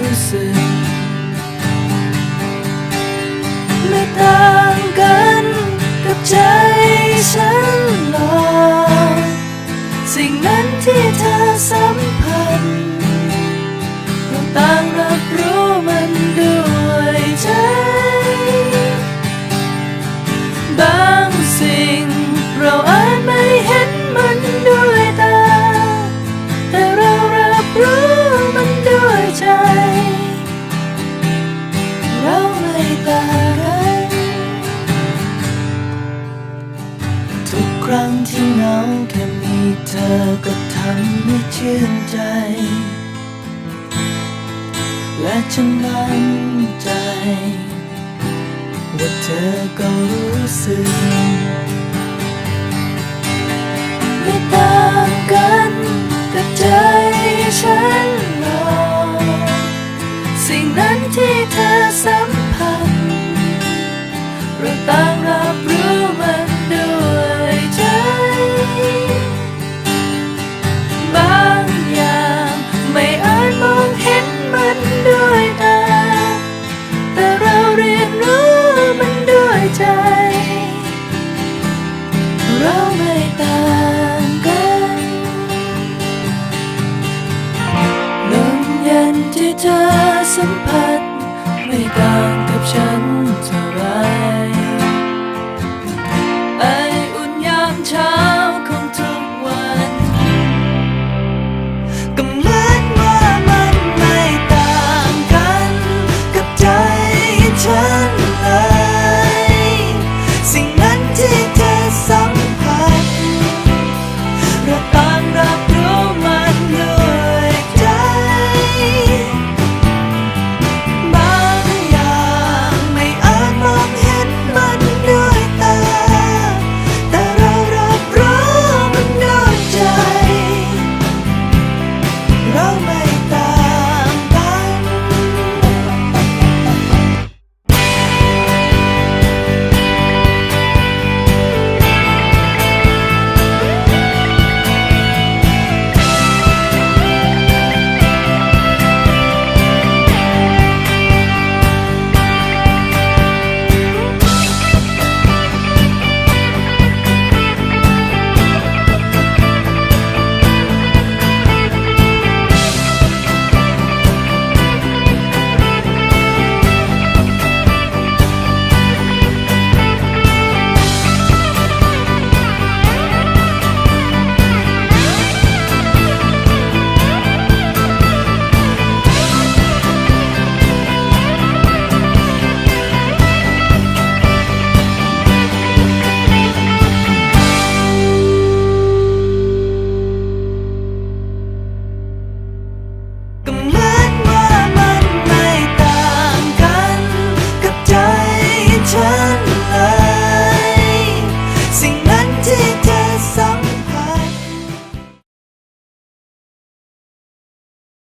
รู้สึก ไม่ต่างกันกับใจฉันหรอกสิ่งนั้นที่เธอสัมผัส ครั้งที่เหงาแค่มีเธอก็ทำให้ชื่นใจ และฉันมั่นใจ ว่าเธอก็รู้สึกไม่ต่างกันกับใจฉันหรอกสิ่งนั้นที่เธอสัมผัสเราต่าง เธอสัมผัสไม่ต่างกับฉัน